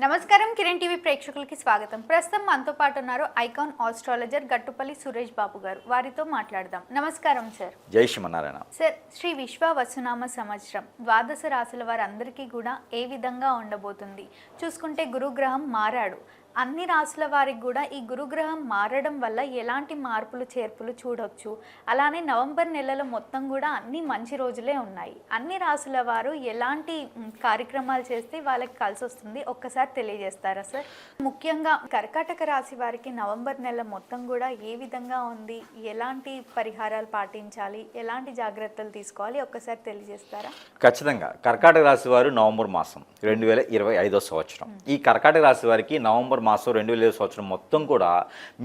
నమస్కారం కిరణ్ టీవీ ప్రేక్షకులకి స్వాగతం. ప్రస్తుతం మనతో పాటు ఉన్నారు ఐకాన్ ఆస్ట్రాలజర్ గట్టుపల్లి సురేష్ బాబు గారు. వారితో మాట్లాడదాం. నమస్కారం సార్. జై శ్రీమన్నారాయణ. సార్ శ్రీ విశ్వ వసునామ సంవత్సరం. ద్వాదశ రాశుల వారందరికీ కూడా ఏ విధంగా ఉండబోతుంది? చూసుకుంటే గురుగ్రహం మారాడు. అన్ని రాశుల వారికి కూడా ఈ గురుగ్రహం మారడం వల్ల ఎలాంటి మార్పులు చేర్పులు చూడొచ్చు. అలానే నవంబర్ నెలలో మొత్తం కూడా అన్ని మంచి రోజులే ఉన్నాయి. అన్ని రాశుల వారు ఎలాంటి కార్యక్రమాలు చేస్తే వాళ్ళకి కలిసి వస్తుంది ఒక్కసారి తెలియజేస్తారా సార్? ముఖ్యంగా కర్కాటక రాశి వారికి నవంబర్ నెల మొత్తం కూడా ఏ విధంగా ఉంది? ఎలాంటి పరిహారాలు పాటించాలి? ఎలాంటి జాగ్రత్తలు తీసుకోవాలి? ఒక్కసారి తెలియజేస్తారా? ఖచ్చితంగా. కర్కాటక రాశి వారు నవంబర్ మాసం రెండు వేల ఇరవై ఐదో సంవత్సరం. ఈ కర్కాటక రాశి వారికి నవంబర్ మాసం రెండు వేల సంవత్సరం మొత్తం కూడా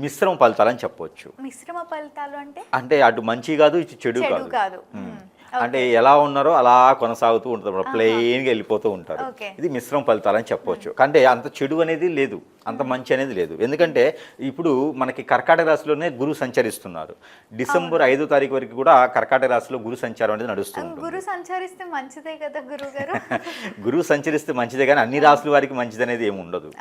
మిశ్రమ ఫలితాలని చెప్పవచ్చు మిశ్రమ ఫలితాలు అంటే? అంటే అటు మంచి కాదు ఇటు చెడు కాదు. అంటే ఎలా ఉన్నారో అలా కొనసాగుతూ ఉంటారు ప్లెయిన్గా వెళ్ళిపోతూ ఉంటారు. ఇది మిశ్రమ ఫలితాలని చెప్పవచ్చు. అంటే అంత చెడు అనేది లేదు. అంత మంచి అనేది లేదు. ఎందుకంటే ఇప్పుడు మనకి కర్కాటక రాశిలోనే గురు సంచరిస్తున్నారు. డిసెంబర్ ఐదో తారీఖు వరకు కూడా కర్కాటక రాశిలో గురు సంచారం అనేది నడుస్తూ ఉంటుంది. గురు సంచరిస్తే మంచిదే కదా గురువు గారు గురువు సంచరిస్తే మంచిదే కానీ అన్ని రాసుల వారికి మంచిది అనేది ఏమి ఉండదు.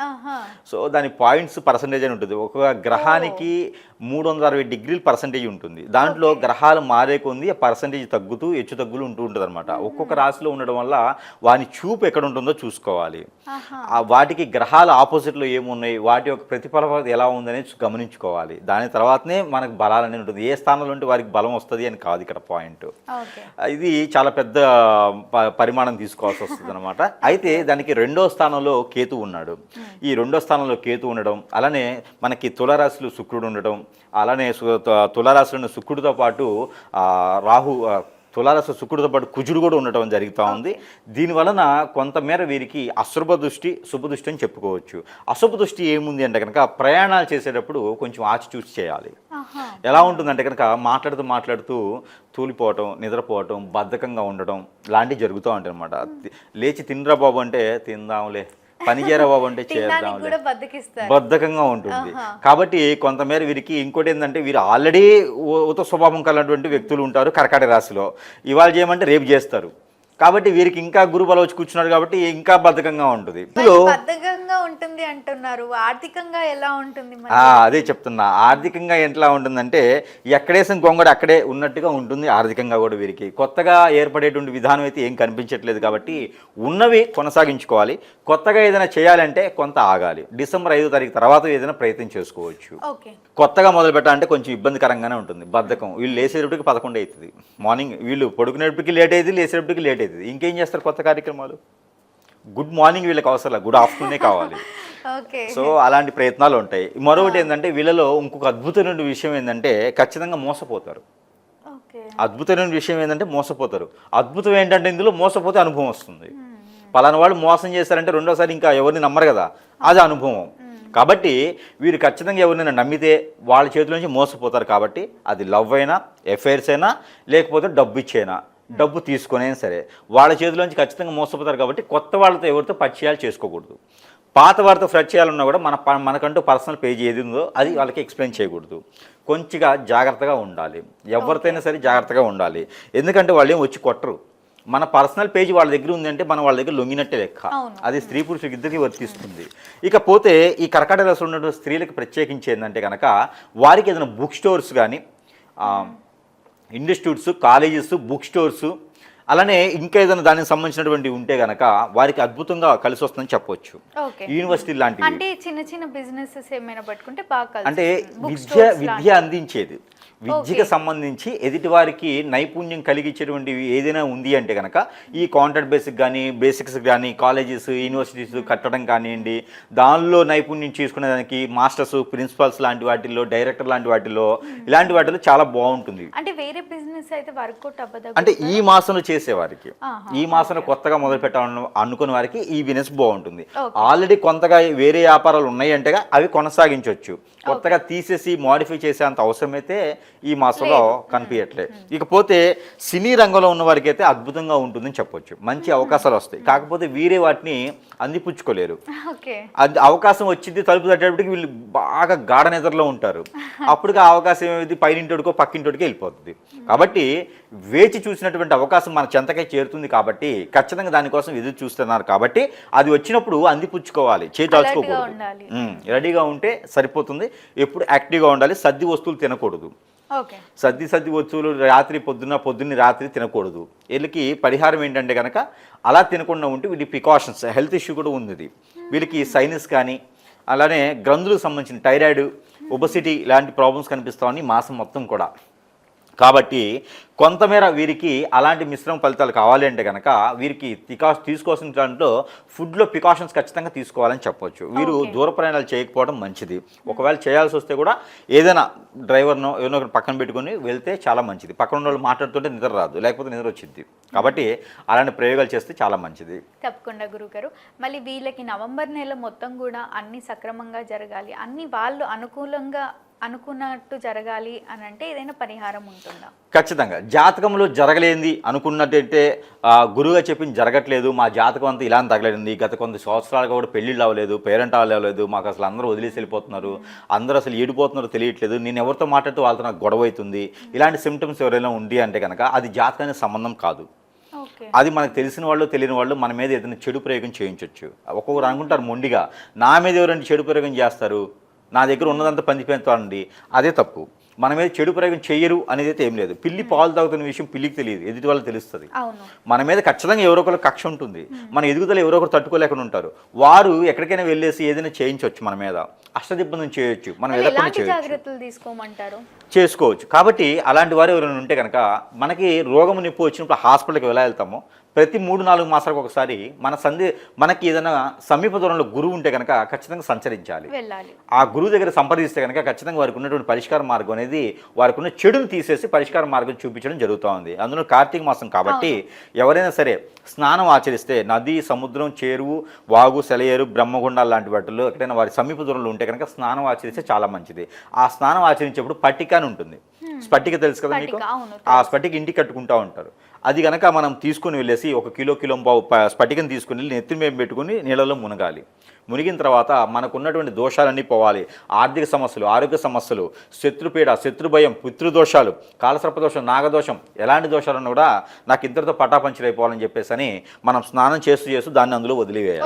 సో దాని పాయింట్స్ పర్సంటేజ్ అని ఉంటుంది. ఒక గ్రహానికి మూడు వందల అరవై డిగ్రీల పర్సంటేజ్ ఉంటుంది. దాంట్లో గ్రహాలు మారే కొంది ఆ పర్సంటేజ్ తగ్గుతూ హెచ్చు తగ్గులు ఉంటూ ఉంటుంది అనమాట ఒక్కొక్క రాశిలో ఉండడం వల్ల వాని చూపు ఎక్కడ ఉంటుందో చూసుకోవాలి వాటికి గ్రహాల ఆపోజిట్లో ఏమున్నాయి వాటి యొక్క ప్రతిఫలం ఎలా ఉందనేది గమనించుకోవాలి. దాని తర్వాతనే మనకు బలాలు అనేది ఉంటుంది. ఏ స్థానంలో ఉంటే వారికి బలం వస్తుంది అని కాదు ఇక్కడ పాయింట్. ఇది చాలా పెద్ద పరిమాణం తీసుకోవాల్సి వస్తుంది అనమాట అయితే దానికి రెండో స్థానంలో కేతు ఉన్నాడు. ఈ రెండో స్థానంలో కేతు ఉండడం అలానే మనకి తులరాశిలో శుక్రుడు ఉండడం అలానే తులారాశిలో శుక్రుడితో పాటు రాహు తులారాశి శుక్రుడితో పాటు కుజుడు కూడా ఉండటం జరుగుతూ ఉంది. దీని వలన కొంతమేర వీరికి అశుభ దృష్టి శుభ దృష్టి అని చెప్పుకోవచ్చు. అశుభ దృష్టి ఏముంది అంటే కనుక ప్రయాణాలు చేసేటప్పుడు కొంచెం ఆచితూచి చేయాలి. ఎలా ఉంటుందంటే కనుక మాట్లాడుతూ మాట్లాడుతూ తూలిపోవటం నిద్రపోవటం బద్ధకంగా ఉండటం లాంటివి జరుగుతూ ఉంటాయి అనమాట లేచి తినరా బాబు అంటే తిందాంలే పని బాబు అంటే బద్దకిస్తారు. బద్ధకంగా ఉంటుంది. కాబట్టి కొంతమేర వీరికి ఇంకోటి ఏంటంటే వీరు ఆల్రెడీ ఉత స్వభావం కలిగినటువంటి వ్యక్తులు ఉంటారు కర్కాటక రాశిలో ఇవాళ చేయమంటే రేపు చేస్తారు. కాబట్టి వీరికి ఇంకా గురుబలం వచ్చి కూర్చున్నారు కాబట్టి ఇంకా బద్ధకంగా ఉంటుంది. బద్ధకంగా ఉంటుంది అంటున్నారు. ఆర్థికంగా ఎలా ఉంటుంది అదే చెప్తున్నా. ఆర్థికంగా ఎట్లా ఉంటుందంటే ఎక్కడేసిన గొంగడు అక్కడే ఉన్నట్టుగా ఉంటుంది ఆర్థికంగా కూడా వీరికి. కొత్తగా ఏర్పడేటువంటి విధానం అయితే ఏం కనిపించట్లేదు కాబట్టి ఉన్నవి కొనసాగించుకోవాలి. కొత్తగా ఏదైనా చేయాలంటే కొంత ఆగాలి. డిసెంబర్ ఐదో తారీఖు తర్వాత ఏదైనా ప్రయత్నం చేసుకోవచ్చు. కొత్తగా మొదలు పెట్టాలంటే కొంచెం ఇబ్బందికరంగానే ఉంటుంది. బద్ధకం. వీళ్ళు లేసేటప్పటికి పదకొండు అవుతుంది. మార్నింగ్ వీళ్ళు పడుకునేటప్పటికి లేట్ అవుతుంది లేసేటప్పటికి లేట్ అవుతుంది ఇంకేం చేస్తారు కొత్త కార్యక్రమాలు? గుడ్ మార్నింగ్ వీళ్ళకి అవసరం గుడ్ ఆఫ్టర్నూనే కావాలి. సో అలాంటి ప్రయత్నాలు ఉంటాయి. మరొకటి ఏంటంటే వీళ్ళలో ఇంకొక అద్భుతమైన విషయం ఏంటంటే ఖచ్చితంగా మోసపోతారు. అద్భుతమైన విషయం ఏంటంటే మోసపోతారు. అద్భుతం ఏంటంటే ఇందులో మోసపోతే అనుభవం వస్తుంది. పలానా వాళ్ళు మోసం చేశారంటే రెండోసారి ఇంకా ఎవరిని నమ్మరు కదా? అది అనుభవం. కాబట్టి వీరు ఖచ్చితంగా ఎవరినైనా నమ్మితే వాళ్ళ చేతిలో నుంచి మోసపోతారు కాబట్టి అది లవ్ అయినా ఎఫైర్స్ అయినా లేకపోతే డబ్బు ఇచ్చేనా? డబ్బు తీసుకునే సరే వాళ్ళ చేతిలోంచి ఖచ్చితంగా మోసపోతారు కాబట్టి కొత్త వాళ్ళతో ఎవరితో పరిచయాలు చేసుకోకూడదు. పాత వారితో ఫ్రెడ్ చేయాలన్నా కూడా మన మనకంటూ పర్సనల్ పేజ్ ఏది ఉందో అది వాళ్ళకి ఎక్స్ప్లెయిన్ చేయకూడదు. కొంచెంగా జాగ్రత్తగా ఉండాలి. ఎవరితోనైనా సరే జాగ్రత్తగా ఉండాలి. ఎందుకంటే వాళ్ళు ఏం వచ్చి కొట్టరు. మన పర్సనల్ పేజ్ వాళ్ళ దగ్గర ఉందంటే మనం వాళ్ళ దగ్గర లొంగినట్టే లెక్క. అది స్త్రీ పురుషులకు ఇద్దరికి వర్తిస్తుంది. ఇకపోతే ఈ కర్కాటక రాశిలో ఉన్నటువంటి స్త్రీలకు ప్రత్యేకించి ఏంటంటే కనుక వారికి ఏదైనా బుక్ స్టోర్స్ కానీ ఇన్స్టిట్యూట్స్ కాలేజెస్ బుక్ స్టోర్స్ అలానే ఇంకా ఏదైనా దానికి సంబంధించినటువంటి ఉంటే కనుక వారికి అద్భుతంగా కలిసి వస్తుందని చెప్పవచ్చు యూనివర్సిటీ లాంటివి. అంటే చిన్న చిన్న బిజినెసెస్ ఏమైనా పట్టుకుంటే బాగా అంటే విద్య విద్య. అందించేది. విద్యకు సంబంధించి ఎదుటి వారికి నైపుణ్యం కలిగించేటువంటి ఏదైనా ఉంది అంటే కనుక ఈ కాంట్రాక్ట్ బేసిక్ కానీ బేసిక్స్ కానీ కాలేజెస్ యూనివర్సిటీస్ కట్టడం కానివ్వండి దానిలో నైపుణ్యం చేసుకునేదానికి మాస్టర్స్ ప్రిన్సిపల్స్ లాంటి వాటిల్లో డైరెక్టర్ లాంటి వాటిల్లో ఇలాంటి వాటిలో చాలా బాగుంటుంది. అంటే వేరే బిజినెస్ అయితే వర్కౌట్ అవ్వదా అంటే ఈ మాసంలో చేసేవారికి ఈ మాసంలో కొత్తగా మొదలు పెట్టాలను అనుకునే వారికి ఈ బిజినెస్ బాగుంటుంది. ఆల్రెడీ కొంతగా వేరే వ్యాపారాలు ఉన్నాయి అంటే అవి కొనసాగించవచ్చు కొత్తగా తీసేసి మాడిఫై చేసే అంత అవసరం అయితే ఈ మాసంలో కనిపించట్లే. ఇకపోతే సినీ రంగంలో ఉన్న వారికి అయితే అద్భుతంగా ఉంటుందని చెప్పొచ్చు. మంచి అవకాశాలు వస్తాయి. కాకపోతే వీరే వాటిని అందిపుచ్చుకోలేరు. ఓకే. అది అవకాశం వచ్చింది తలుపు తట్టేటప్పటికి వీళ్ళు బాగా గాఢ నిద్రలో ఉంటారు. అప్పుడు ఆ అవకాశం ఏమైంది? పైనింటోడికో పక్కింటోడికో వెళ్ళిపోతుంది కాబట్టి వేచి చూసినటువంటి అవకాశం మన చెంతకే చేరుతుంది కాబట్టి ఖచ్చితంగా దానికోసం ఎదురు చూస్తున్నారు కాబట్టి అది వచ్చినప్పుడు అందిపుచ్చుకోవాలి. ఉమ్, రెడీగా ఉంటే సరిపోతుంది. ఎప్పుడు యాక్టివ్గా ఉండాలి. సర్ది వస్తువులు తినకూడదు. సద్ది సర్ది సర్ది వస్తువులు రాత్రి పొద్దున్న పొద్దున్న రాత్రి తినకూడదు. వీళ్ళకి పరిహారం ఏంటంటే కనుక అలా తినకుండా ఉంటే వీటి ప్రికాషన్స్ హెల్త్ ఇష్యూ కూడా ఉంది వీళ్ళకి సైనస్ కానీ అలానే గ్రంథులకు సంబంధించిన థైరాయిడ్ ఒబసిటీ ఇలాంటి ప్రాబ్లమ్స్ కనిపిస్తామని మాసం మొత్తం కూడా. కాబట్టి కొంతమేర వీరికి అలాంటి మిశ్రమ ఫలితాలు కావాలి అంటే కనుక వీరికి తికా తీసుకోవాల్సిన దాంట్లో ఫుడ్లో ప్రికాషన్స్ ఖచ్చితంగా తీసుకోవాలని చెప్పొచ్చు. వీరు. దూర ప్రయాణాలు చేయకపోవడం మంచిది. ఒకవేళ చేయాల్సి వస్తే కూడా ఏదైనా డ్రైవర్నో ఏదైనా ఒకటి పక్కన పెట్టుకొని వెళ్తే చాలా మంచిది. పక్కన ఉన్న వాళ్ళు మాట్లాడుతుంటే నిద్ర రాదు లేకపోతే నిద్ర వచ్చింది కాబట్టి అలాంటి ప్రయోగాలు చేస్తే చాలా మంచిది. తప్పకుండా గురుగారు. మళ్ళీ వీళ్ళకి నవంబర్ నెల మొత్తం కూడా అన్ని సక్రమంగా జరగాలి. అన్ని వాళ్ళు అనుకూలంగా అనుకున్నట్టు జరగాలి అని అంటే ఏదైనా పరిహారం ఉంటుందా? ఖచ్చితంగా. జాతకంలో జరగలేంది అనుకున్నట్టయితే గురువుగా చెప్పింది జరగట్లేదు మా జాతకం అంతా ఇలా తగలేంది గత కొంత సంవత్సరాలుగా కూడా పెళ్ళిళ్ళు అవ్వలేదు పేరెంట్ అవ్వలేదు మాకు అసలు అందరూ వదిలేసి వెళ్ళిపోతున్నారు అందరూ అసలు ఏడిపోతున్నారో తెలియట్లేదు నేను ఎవరితో మాట్లాడుతూ వాళ్ళతో నాకు గొడవ అవుతుంది ఇలాంటి సిమ్టమ్స్ ఎవరైనా ఉండి అంటే కనుక అది జాతకానికి సంబంధం కాదు. అది మనకు తెలిసిన వాళ్ళు తెలియని వాళ్ళు మన మీద ఏదైనా చెడు ప్రయోగం చేయించవచ్చు ఒక్కొక్కరు అనుకుంటారు మొండిగా నా మీద ఎవరైనా చెడు ప్రయోగం చేస్తారు? నా దగ్గర ఉన్నదంతా పంచిపోతానండి అదే తప్పు. మన మీద చెడు ప్రయోగం చెయ్యరు అనేది అయితే ఏం లేదు. పిల్లి పాలు తాగుతున్న విషయం పిల్లికి తెలియదు. ఎదుటి వాళ్ళకి తెలుస్తుంది. మన మీద ఖచ్చితంగా ఎవరో ఒకరు కక్ష ఉంటుంది. మన ఎదుగుదల ఎవరో ఒకరు తట్టుకోలేకుండా ఉంటారు. వారు ఎక్కడికైనా వెళ్ళేసి ఏదైనా చేయించవచ్చు మన మీద. అష్టదిబ్బంది చేయొచ్చు. మనం ఎలాంటి చేయొచ్చు. చేసుకోవచ్చు. కాబట్టి అలాంటి వారు ఎవరైనా ఉంటే కనుక మనకి రోగం నొప్పి వచ్చినప్పుడు హాస్పిటల్కి ఎలా వెళ్తామో ప్రతి మూడు నాలుగు మాసాలకు ఒకసారి మన సంధి మనకి ఏదైనా సమీప దూరంలో గురువు ఉంటే కనుక ఖచ్చితంగా సంచరించాలి. వెళ్ళాలి. ఆ గురువు దగ్గర సంప్రదిస్తే కనుక ఖచ్చితంగా వారికి ఉన్నటువంటి పరిష్కార మార్గం అనేది వారికి ఉన్న చెడును తీసేసి పరిష్కార మార్గం చూపించడం జరుగుతూ ఉంది. అందులో కార్తీక మాసం కాబట్టి ఎవరైనా సరే స్నానం ఆచరిస్తే నది సముద్రం చేరువు వాగు సెలయేరు బ్రహ్మగుండాలు లాంటి వాటిల్లో ఎక్కడైనా వారి సమీప దూరంలో ఉంటే కనుక స్నానం ఆచరిస్తే చాలా మంచిది. ఆ స్నానం ఆచరించేప్పుడు పట్టిక అని ఉంటుంది. స్ఫటిక తెలుసు కదా మీకు? ఆ స్ఫటిక ఇంటికి కట్టుకుంటూ ఉంటారు. అది కనుక మనం తీసుకుని వెళ్ళేసి ఒక కిలో కిలో స్ఫటికం తీసుకుని వెళ్ళి నెత్తి మీద పెట్టుకుని నీళ్ళలో మునగాలి. మునిగిన తర్వాత మనకు ఉన్నటువంటి దోషాలన్నీ పోవాలి. ఆర్థిక సమస్యలు ఆరోగ్య సమస్యలు శత్రుపీడ శత్రుభయం పితృదోషాలు కాలసర్పదోషం నాగదోషం ఎలాంటి దోషాలను కూడా నాకు ఇద్దరితో పటాపంచలు అయిపోవాలని చెప్పేసి అని మనం స్నానం చేస్తూ చేస్తూ దాన్ని అందులో వదిలివేయాలి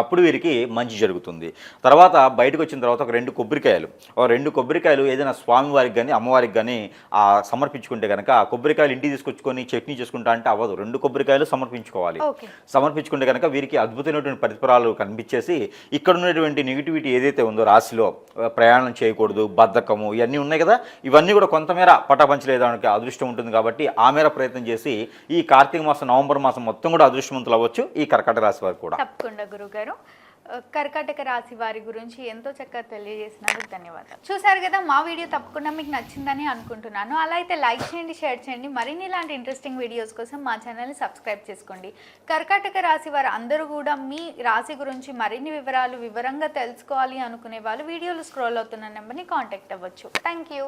అప్పుడు వీరికి మంచి జరుగుతుంది. తర్వాత బయటకు వచ్చిన తర్వాత ఒక రెండు కొబ్బరికాయలు ఒక రెండు కొబ్బరికాయలు ఏదైనా స్వామివారికి కానీ అమ్మవారికి కానీ ఆ సమర్పించుకుంటే కనుక ఆ కొబ్బరికాయలు ఇంటికి తీసుకొచ్చుకొని చట్నీ చేసుకుంటా అంటే అవ్వదు. రెండు కొబ్బరికాయలు సమర్పించుకోవాలి. సమర్పించుకుంటే కనుక వీరికి అద్భుతమైనటువంటి పరిసరాలు కనిపించేసి ఇక్కడ ఉన్నటువంటి నెగిటివిటీ ఏదైతే ఉందో రాశిలో ప్రయాణం చేయకూడదు బద్ధకము ఇవన్నీ ఉన్నాయి కదా. ఇవన్నీ కూడా కొంతమేర పటాపంచలేదానికి అదృష్టం ఉంటుంది కాబట్టి ఆ మేర ప్రయత్నం చేసి ఈ కార్తీక మాసం నవంబర్ మాసం మొత్తం కూడా అదృష్టవంతులు అవ్వచ్చు ఈ కర్కట రాశి వారు కూడా. తప్పకుండా గురుగారు. కర్కాటక రాశి వారి గురించి ఎంతో చక్కగా తెలియజేసినందుకు ధన్యవాదాలు. చూసారు కదా మా వీడియో తప్పకుండా మీకు నచ్చిందని అనుకుంటున్నాను. అలా అయితే లైక్ చేయండి షేర్ చేయండి. మరిన్ని ఇలాంటి ఇంట్రెస్టింగ్ వీడియోస్ కోసం మా ఛానల్ని సబ్స్క్రైబ్ చేసుకోండి. కర్కాటక రాశి వారు అందరూ కూడా మీ రాశి గురించి మరిన్ని వివరాలు వివరంగా తెలుసుకోవాలి అనుకునే వాళ్ళు వీడియోలు స్క్రోల్ అవుతున్న నెంబర్ని కాంటాక్ట్ అవ్వచ్చు. Thank you